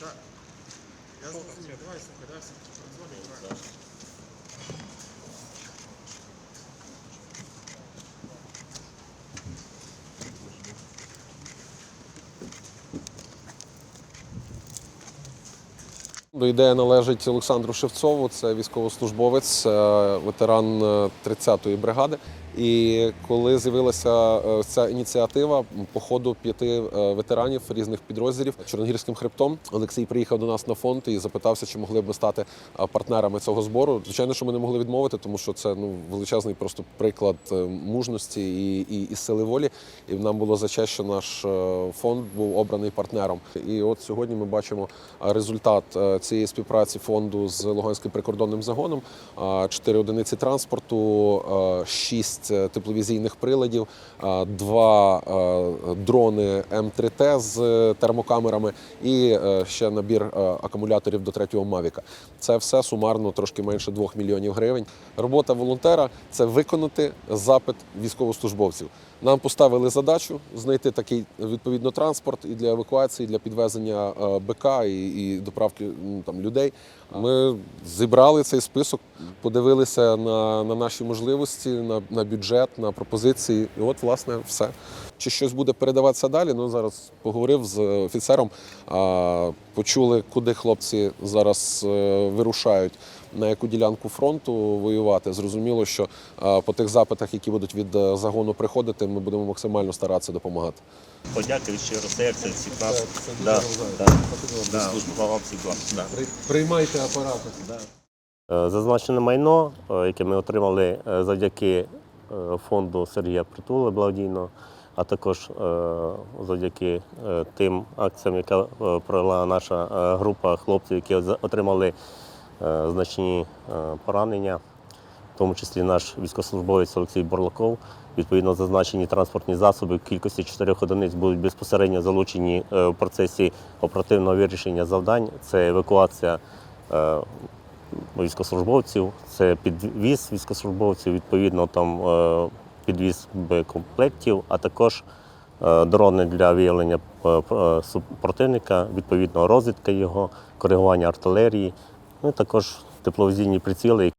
Так. Я зрозумів. Давай, слухай, давай все передзвонимо. давай. До ідея належить Олександру Шевцову, це військовослужбовець, е, ветеран е, 30-ї бригади. І коли з'явилася е, ця ініціатива походу п'яти е, ветеранів різних підрозділів Чорногірським хребтом, Олексій приїхав до нас на фонд і запитався, чи могли б ми стати е, партнерами цього збору. Звичайно, що ми не могли відмовити, тому що це ну величезний просто приклад мужності і, і, і сили волі. І нам було за честь, що наш фонд був обраний партнером. І от сьогодні ми бачимо результат цієї співпраці фонду з Луганським прикордонним загоном. Чотири одиниці транспорту, шість е, тепловізійних приладів, е, два е, дрони М3Т з термокамерами і ще набір акумуляторів до третього Мавіка. Це все сумарно трошки менше 2 мільйонів гривень. Робота волонтера це виконати запит військовослужбовців. Нам поставили задачу знайти такий відповідно транспорт і для евакуації, і для підвезення е, БК і, і доправки ну, там людей. Ми зібрали цей список, подивилися на, на наші можливості, на, на бюджет, на пропозиції. І от, власне, все. Чи щось буде передаватися далі? Ну зараз поговорив з офіцером, почули, куди хлопці зараз е, вирушають. На яку ділянку фронту воювати, зрозуміло, що по тих запитах, які будуть від е, загону приходити, ми будемо максимально старатися допомагати. Подяки від щиро серця всіх нас. Да, да, да, служба вам всіх вам. Да. Приймайте апарати. Е, Зазначене майно, яке ми отримали завдяки фонду Сергія Притули благодійного, а також е, завдяки е, тим акціям, яка е, провела наша група хлопців, які отримали значні поранення, в тому числі наш військовослужбовець Олексій Борлаков. Відповідно, зазначені транспортні засоби в кількості чотирьох одиниць будуть безпосередньо залучені в процесі оперативного вирішення завдань. Це евакуація військовослужбовців, це підвіз військовослужбовців, відповідно там підвіз боєкомплектів, а також е, дрони для виявлення е, е, противника, відповідно розвідка його, коригування артилерії, ну і також тепловізійні приціли,